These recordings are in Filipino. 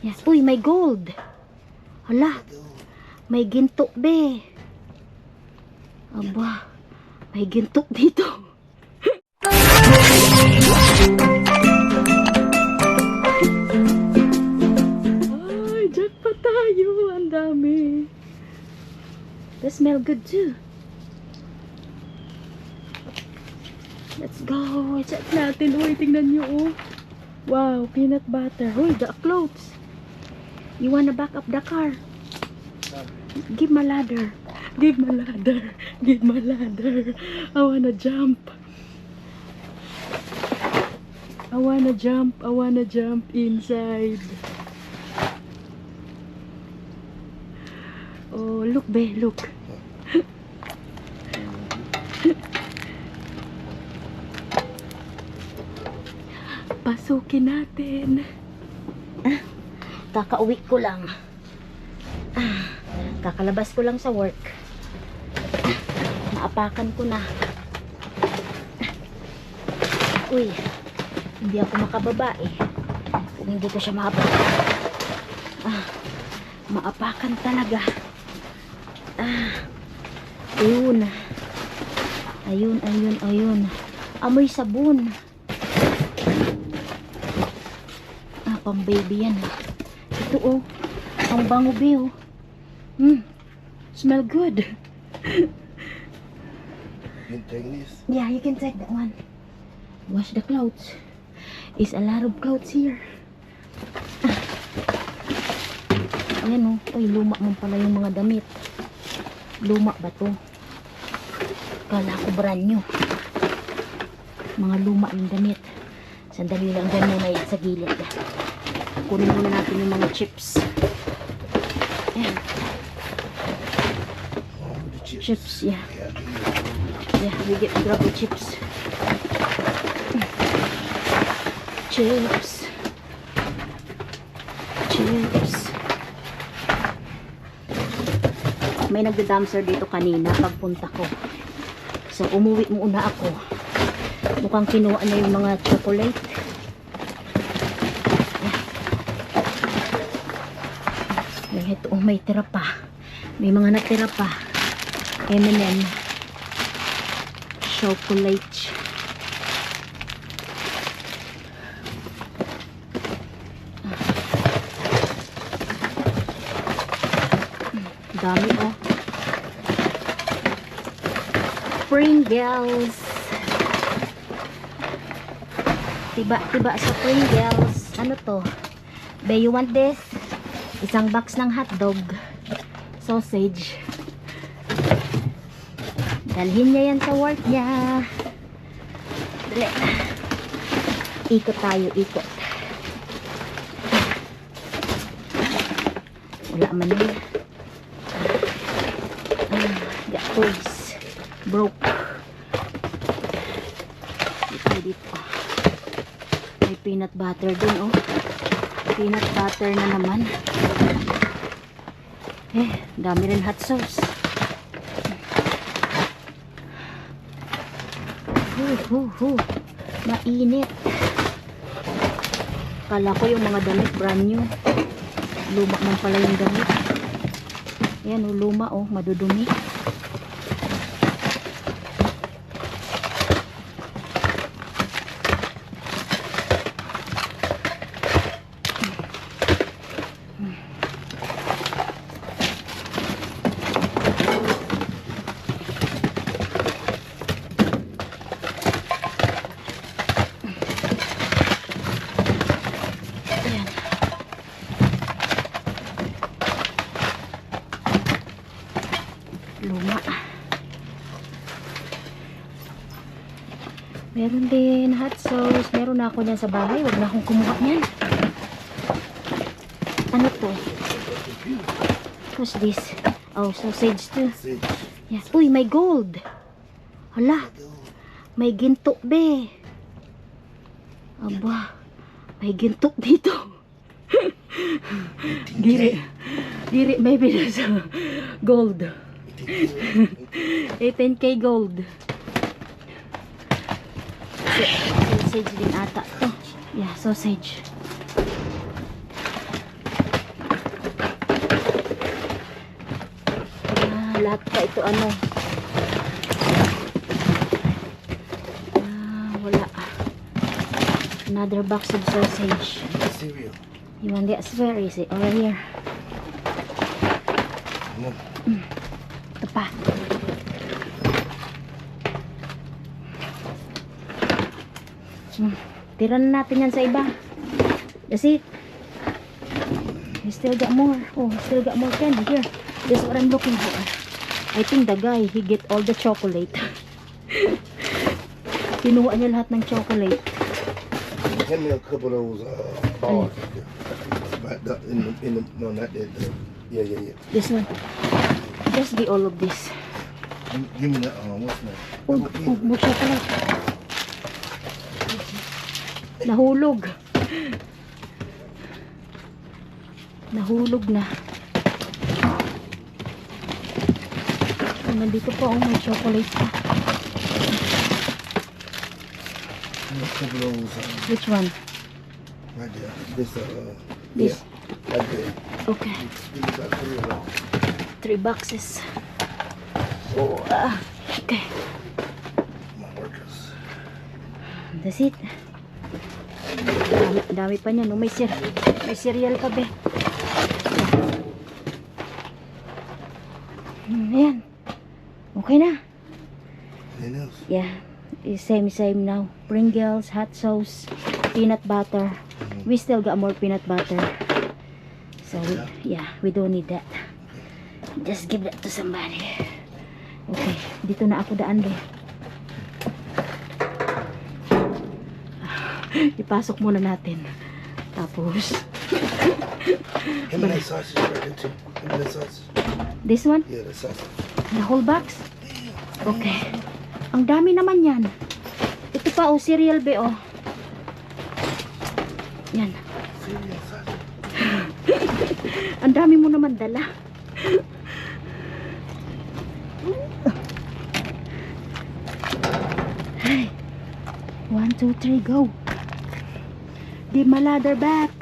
Yes. Uy, may gold. Hala, may ginto be. Aba, may ginto dito. Ay, jackpot tayo. Ang dami. They smell good too. Let's go. Check natin. Uy, tingnan nyo oh. Wow, peanut butter. Uy, the clothes. You wanna back up the car? Give my ladder. Give my ladder. Give my ladder. I wanna jump. I wanna jump. I wanna jump inside. Oh, look, be, look. Pasukin natin. Kakauwi ko lang. Ah, kakalabas ko lang sa work. Ah, naapakan ko na. Uy, hindi ako makababa eh. Hindi ko siya maapakan. Ah, maapakan talaga. Ah, ayun. Ayun, ayun, ayun. Amoy sabon. Ah, pang baby yan. ah. Ito oh. Ang bango be oh. Hmm. Smell good. You can take this. Yeah, you can take that one. Wash the clothes. Is a lot of clothes here. Ah. Ayan oh. Ay, luma mo pala yung mga damit. Luma ba to? Kala ko brand new. Mga luma yung damit. Sandali lang dyan muna sa gilid. Kunin muna natin yung mga chips. Ayan, chips. yeah. Yeah, we get grab the chips. Chips. Chips. May nagda-dumpster dito kanina pagpunta ko. So, umuwi muna ako. Mukhang kinuha niya yung mga chocolate. Oh, may tira pa. May mga natira pa. M&M chocolate. Dami oh. Pringles. Tiba, tiba sa Pringles. Ano to? Be, you want this? Isang box ng hotdog. Sausage. Dalhin niya yan sa work niya. Dali. Ikot tayo, ikot. Wala man yun. Ah, got toys. Broke. Dito, dito. May peanut butter din, oh. Peanut butter na naman. Eh, dami rin hot sauce. Hu, hu, hu. Mainit. Kala ko yung mga damit brand new. Luma man pala yung damit. Ayan oh, luma oh, madudumi. Ayan. Luma. Meron din hot sauce. Meron na ako niyan sa bahay. Huwag na akong kumuha niyan. Ano to? What's this? Oh, sausage too. Yeah. Uy, may gold. Hala, may ginto be. Aba, may ginto dito. Diri. Diri, may binasa. Gold. 18k gold. Sausage din ata to. Yeah, sausage. Ah, lahat pa ito ano. Ah, wala. Another box of sausage. Cereal. You want that? Where is it? Over here. Ano? Mm. Ito pa. Hmm. Tira na natin yan sa iba. That's it. We still got more. Oh, still got more candy here. This is what I'm looking for. I think the guy, he get all the chocolate. Kinuha niya lahat ng chocolate. Hand me a couple of those uh, bars. Right in the, in the, no, not that. The, yeah, yeah, yeah. This one. Just be all of this. Give, me that. Um, what's that? Oh, oh, more chocolate. Nahulog. Nahulog na. Oh, nandito pa, oh, may chocolate pa. Uh, Which one? right there. This. Uh, This. Yeah, right there. Okay. Three boxes. Oh, ah. Okay. My workers. That's it. Dami, dami pa niyan. Oh, may, cer may cereal pa, be. Hmm, ayan. Okay na. Anything else? Yeah, it's same same now. Pringles, hot sauce, peanut butter. We still got more peanut butter. So we, yeah, we don't need that. Just give that to somebody. Okay, dito na ako daan din. Ipasok muna natin. Tapos, right there too. Give me that sausage. this one, Yeah, that sausage. the whole box. Okay. Ang dami naman yan. Ito pa oh, cereal be oh. Yan. Ang dami mo naman dala. Ay. One, two, three, go. Give my back.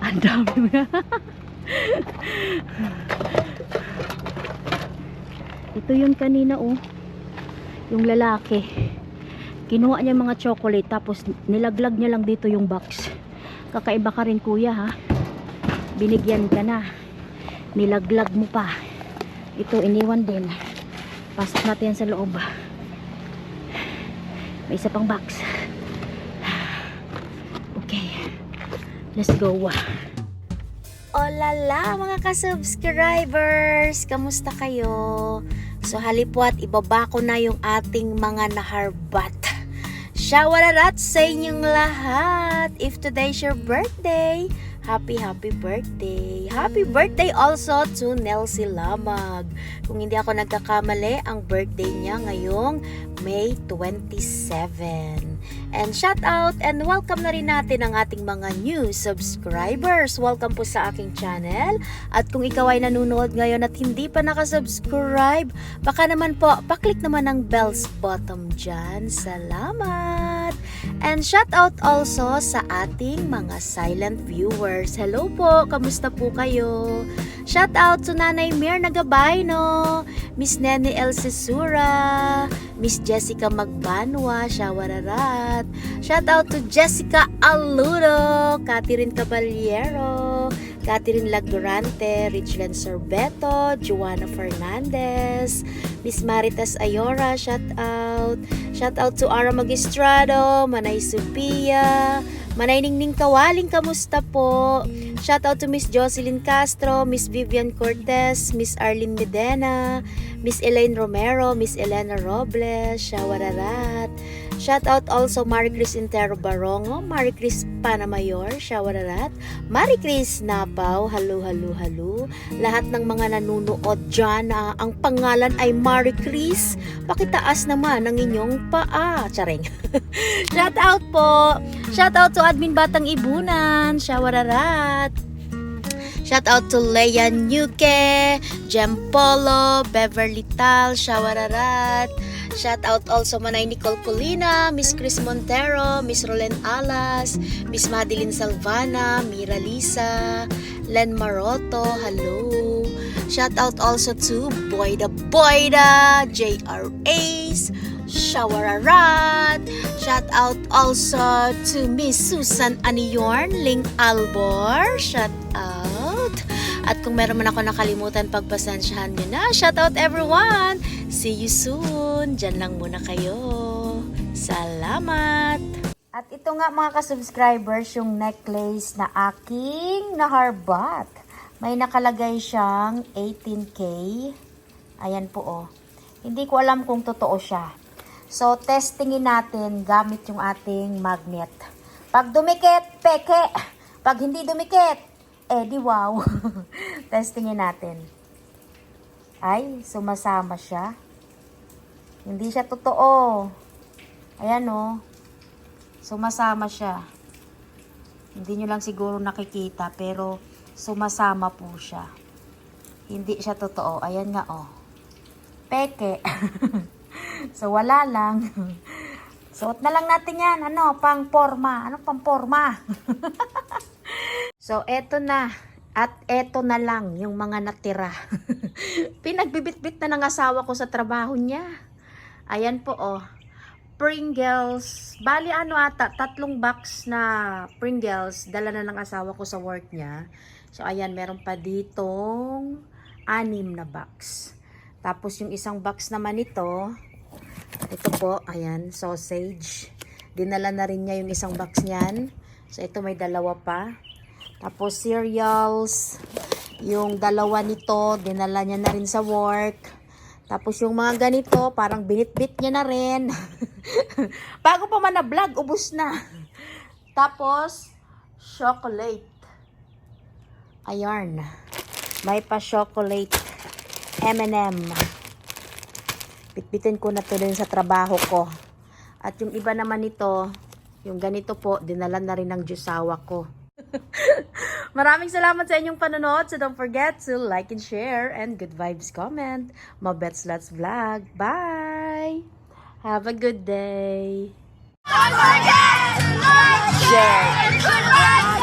Ang dami mo na. Ito yun kanina oh. Yung lalaki. Kinuha niya mga chocolate tapos nilaglag niya lang dito yung box. Kakaiba ka rin kuya ha. Binigyan ka na. Nilaglag mo pa. Ito iniwan din. Pasok natin sa loob. May isa pang box. Okay. Let's go. Olala mga ka-subscribers! Kamusta kayo? So halipwat, ibaba ko na yung ating mga naharbat. Shawararat sa inyong lahat! If today's your birthday, happy happy birthday! Happy birthday also to Nelsie Lamag. Kung hindi ako nagkakamali, ang birthday niya ngayong May 27. And shout out and welcome na rin natin ang ating mga new subscribers. Welcome po sa aking channel. At kung ikaw ay nanonood ngayon at hindi pa nakasubscribe, baka naman po, paklik naman ang bells bottom dyan. Salamat! And shout out also sa ating mga silent viewers. Hello po, kamusta po kayo? Shout out to Nanay Mir Nagabayno, Miss Nene El Cesura, Miss Jessica Magbanwa, Shawararat. Shout out to Jessica Aludo, Catherine Caballero, Catherine Lagdurante, Richland Sorbeto, Joanna Fernandez, Miss Maritas Ayora, shout out. Shout out to Ara Magistrado, Manay Sophia, Manay Ningning Kawaling, kamusta po? Shout out to Miss Jocelyn Castro, Miss Vivian Cortez, Miss Arlene Medena, Miss Elaine Romero, Miss Elena Robles, Shawararat. Shout out also Marie Cris Intero Barongo, Marie Cris Panamayor, Shawararat, Marie Cris Napaw, halu halu halu. Lahat ng mga nanunood dyan na ang pangalan ay Marie Cris, pakitaas naman ang inyong paa. Charing. Shout out po. Shout out to Admin Batang Ibunan, Shawararat. Shout out to Leia Nuke, Jem Polo, Beverly Tal, Shawararat. Shout out also Manay Nicole Colina, Miss Chris Montero, Miss Rolen Alas, Miss Madeline Salvana, Mira Lisa, Len Maroto, hello. Shout out also to Boyda Boyda, JR Ace, Shawararat. Shout out also to Miss Susan Aniorn, Ling Albor. Shout out. At kung meron man ako nakalimutan, pagpasensyahan nyo na. Shout out everyone! See you soon! Diyan lang muna kayo. Salamat! At ito nga mga ka-subscribers, yung necklace na aking naharbat. May nakalagay siyang 18K. Ayan po oh. Hindi ko alam kung totoo siya. So, testingin natin gamit yung ating magnet. Pag dumikit, peke. Pag hindi dumikit, eh di wow. testingin natin. Ay, sumasama siya. Hindi siya totoo. Ayan oh. Sumasama siya. Hindi nyo lang siguro nakikita, pero sumasama po siya. Hindi siya totoo. Ayan nga, oh. Peke. so, wala lang. Suot na lang natin yan. Ano, pang forma. Ano pang forma? So, eto na. At eto na lang yung mga natira. Pinagbibitbit na ng asawa ko sa trabaho niya. Ayan po, oh. Pringles. Bali ano ata, tatlong box na Pringles, dala na ng asawa ko sa work niya. So ayan, meron pa ditong anim na box. Tapos yung isang box naman ito, ito po, ayan, sausage. Dinala na rin niya yung isang box niyan. So ito may dalawa pa. Tapos cereals, yung dalawa nito, dinala niya na rin sa work. Tapos yung mga ganito, parang binitbit niya na rin. Bago pa man na vlog, ubus na. Tapos, chocolate. Ayan. May pa chocolate. M&M. Bitbitin ko na to din sa trabaho ko. At yung iba naman nito, yung ganito po, dinala na rin ng jusawa ko. Maraming salamat sa inyong panonood. So don't forget to like and share and good vibes comment. Mabets Let's Vlog. Bye! Have a good day. Don't forget to like, Share.